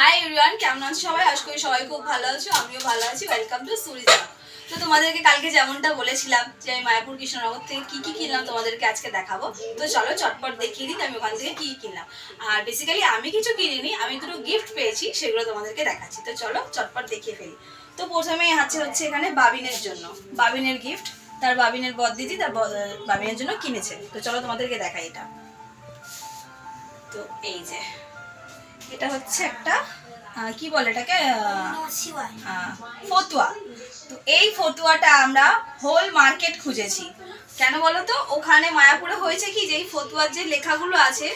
Hi everyone কেমন আছো সবাই? আশা করি সবাই খুব ভালো আছো, আমিও ভালো আছি। ওয়েলকাম টু সুরিজা তো তোমাদেরকে কালকে যেমনটা বলেছিলাম যে আমি মায়াপুর কৃষ্ণনগর থেকে কি কি কিনলাম তোমাদেরকে আজকে দেখাবো। তো চলো চটপট দেখিয়ে দিই আমি ওখান থেকে কি কিনলাম। আর বেসিক্যালি আমি কিছু কিনিনি, আমি দুটো গিফট পেয়েছি, সেগুলো তোমাদেরকে দেখাচ্ছি। তো চলো চটপট দেখিয়ে ফেলি। তো প্রথমে আছে হচ্ছে এখানে বাবিনের জন্য। বাবিনের গিফট তার বাবিনের বদ দিদি তার বাবিনের জন্য কিনেছে। তো চলো তোমাদেরকে দেখাই এটা। তো এই যে। এটা হচ্ছে একটা কি বলে এটাকে? ফতুয়া। তো এই ফতুয়াটা আমরা হোল মার্কেট খুঁজেছি। কেন বলো তো? ওখানে মায়াপুরে হয়েছে কি? যে এই ফতুয়ার যে লেখাগুলো আছে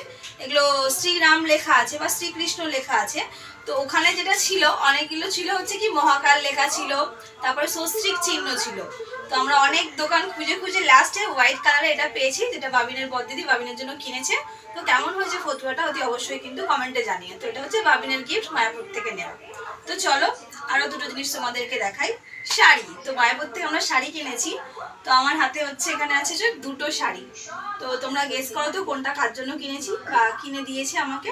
এগুলো শ্রীরাম লেখা আছে বা শ্রীকৃষ্ণ লেখা আছে। তো ওখানে যেটা ছিল অনেকগুলো ছিল হচ্ছে কি মহাকাল লেখা ছিল তারপরে স্বস্তিক চিহ্ন ছিল। তো আমরা অনেক দোকান খুঁজে খুঁজে লাস্টে হোয়াইট কালারে এটা পেয়েছি, যেটা বাবিনের পদ্ধতি বাবিনের জন্য কিনেছে। তো কেমন হয়েছে ফতুয়াটা অতি অবশ্যই কিন্তু কমেন্টে জানিয়ে তো এটা হচ্ছে বাবিনের গিফট মায়াপুর থেকে নেওয়া। তো চলো আরও দুটো জিনিস তোমাদেরকে দেখাই। শাড়ি, তো মায়াপুর থেকে আমরা শাড়ি কিনেছি, তো আমার হাতে হচ্ছে এখানে আছে যে দুটো শাড়ি। তো তোমরা গেস করো তো কোনটা কার জন্য কিনেছি বা কিনে দিয়েছে আমাকে।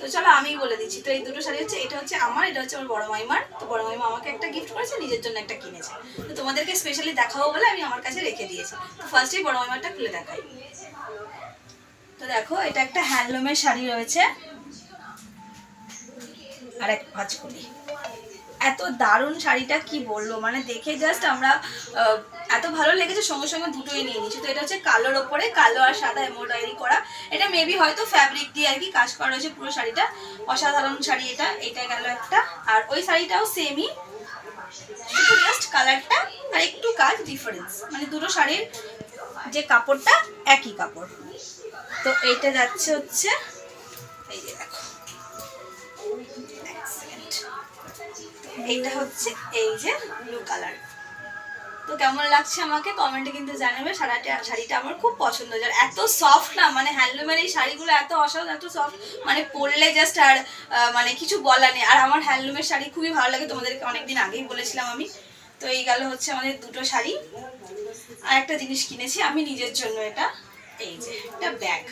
তো চলো আমিই বলে দিচ্ছি। তো এই দুটো শাড়ি হচ্ছে, এটা হচ্ছে আমার, এটা হচ্ছে আমার বড় মাইমার। তো বড় মাইমা আমাকে একটা গিফট করেছে, নিজের জন্য একটা কিনেছে। তো তোমাদেরকে স্পেশালি দেখাবো বলে আমি আমার কাছে রেখে দিয়েছি। তো ফার্স্টেই বড় মাইমারটা খুলে দেখাই। তো দেখো, এটা একটা হ্যান্ডলুমের শাড়ি রয়েছে। আর এক ভাঁজকুলি এত দারুণ শাড়িটা কি বলব? মানে দেখে জাস্ট আমরা এত ভালো লেগেছে, সঙ্গে সঙ্গে দুটোই নিয়ে নিয়েছি। তো এটা হচ্ছে কালোর ওপরে, কালো আর সাদা এমব্রয়ডারি করা। এটা মেবি হয়তো ফ্যাব্রিক দিয়ে আর কি কাজ করা রয়েছে পুরো শাড়িটা। অসাধারণ শাড়ি এটা এটা গেল একটা। আর ওই শাড়িটাও সেমই জাস্ট কালারটা আর একটু কাজ ডিফারেন্স মানে দুটো শাড়ির যে কাপড়টা, একই কাপড়। তো এইটা যাচ্ছে হচ্ছে, এই যে এইটা হচ্ছে এই যে ব্লু কালার তো কেমন লাগছে আমাকে কমেন্টে কিন্তু জানাবে। শাড়িটা শাড়িটা আমার খুব পছন্দ। যার এত সফট না মানে হ্যান্ডলুমের এই শাড়িগুলো এত অসাধারণ, এত সফট মানে পরলে জাস্ট আর মানে কিছু বলা নেই। আর আমার হ্যান্ডলুমের শাড়ি খুবই ভালো লাগে, তোমাদেরকে অনেকদিন আগেই বলেছিলাম আমি। তো এই গেল হচ্ছে আমাদের দুটো শাড়ি। আর একটা জিনিস কিনেছি, আমি নিজের জন্য এটা। এই যে, একটা ব্যাগ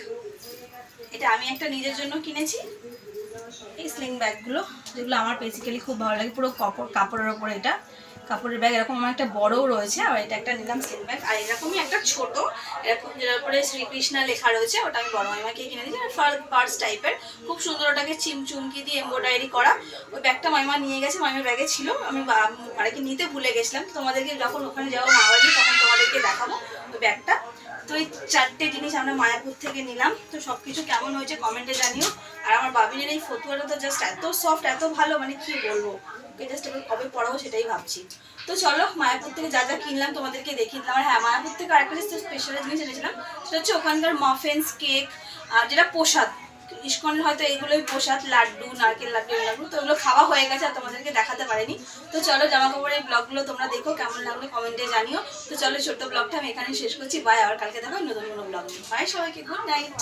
এটা আমি একটা নিজের জন্য কিনেছি। এই স্লিং ব্যাগগুলো যেগুলো আমার বেসিক্যালি খুব ভালো লাগে, পুরো কাপড়, কাপড়ের ওপরে এটা। কাপড়ের ব্যাগ এরকম আমার একটা বড়ও রয়েছে আর এটা একটা নিলাম স্লিং ব্যাগ আর এরকমই একটা ছোট, এরকম যেটার উপরে শ্রীকৃষ্ণা লেখা রয়েছে, ওটা আমি বড় মাইমাকে কিনে দিয়েছি পার্স টাইপের খুব সুন্দর ওটাকে চিমচুমকি দিয়ে এম্ব্রয়ডারি করা। ওই ব্যাগটা মাইমা নিয়ে গেছে, মাইমার ব্যাগে ছিল। আমি বাড়িকে নিতে ভুলে গেছিলাম। তোমাদেরকে যখন ওখানে যাব মা তখন তোমাদেরকে দেখাবো ওই ব্যাগটা তো এই চারটে জিনিস আমরা মায়াপুর থেকে নিলাম। তো সব কিছু কেমন হয়েছে কমেন্টে জানিও। আর আমার বাবিনের এই ফতুয়াটা তো জাস্ট এত সফট এত ভালো মানে কি বলব? ওকে জাস্ট এবার কবে পড়াবো সেটাই ভাবছি। তো চলো, মায়াপুর থেকে যা যা কিনলাম তোমাদেরকে দেখিয়ে দিলাম। আর হ্যাঁ মায়াপুর থেকে আরেকটা স্পেশাল জিনিস এনেছিলাম, সেটা হচ্ছে ওখানকার মাফেন্স কেক আর যেটা প্রসাদ। ইস্কনের হয়তো এগুলোই প্রসাদ, লাড্ডু, নারকেল, লাড্ডু লাড্ডু তো ওগুলো খাওয়া হয়ে গেছে আর তোমাদেরকে দেখাতে পারিনি। তো চলো জামা কাপড়ের ব্লগগুলো তোমরা দেখো, কেমন লাগল কমেন্টে জানিও। তো চলো ছোট্ট ব্লগটা আমি এখানে শেষ করছি। বাই আবার কালকে দেখো নতুন কোনো ব্লগ বাই সবাইকে গুড নাইট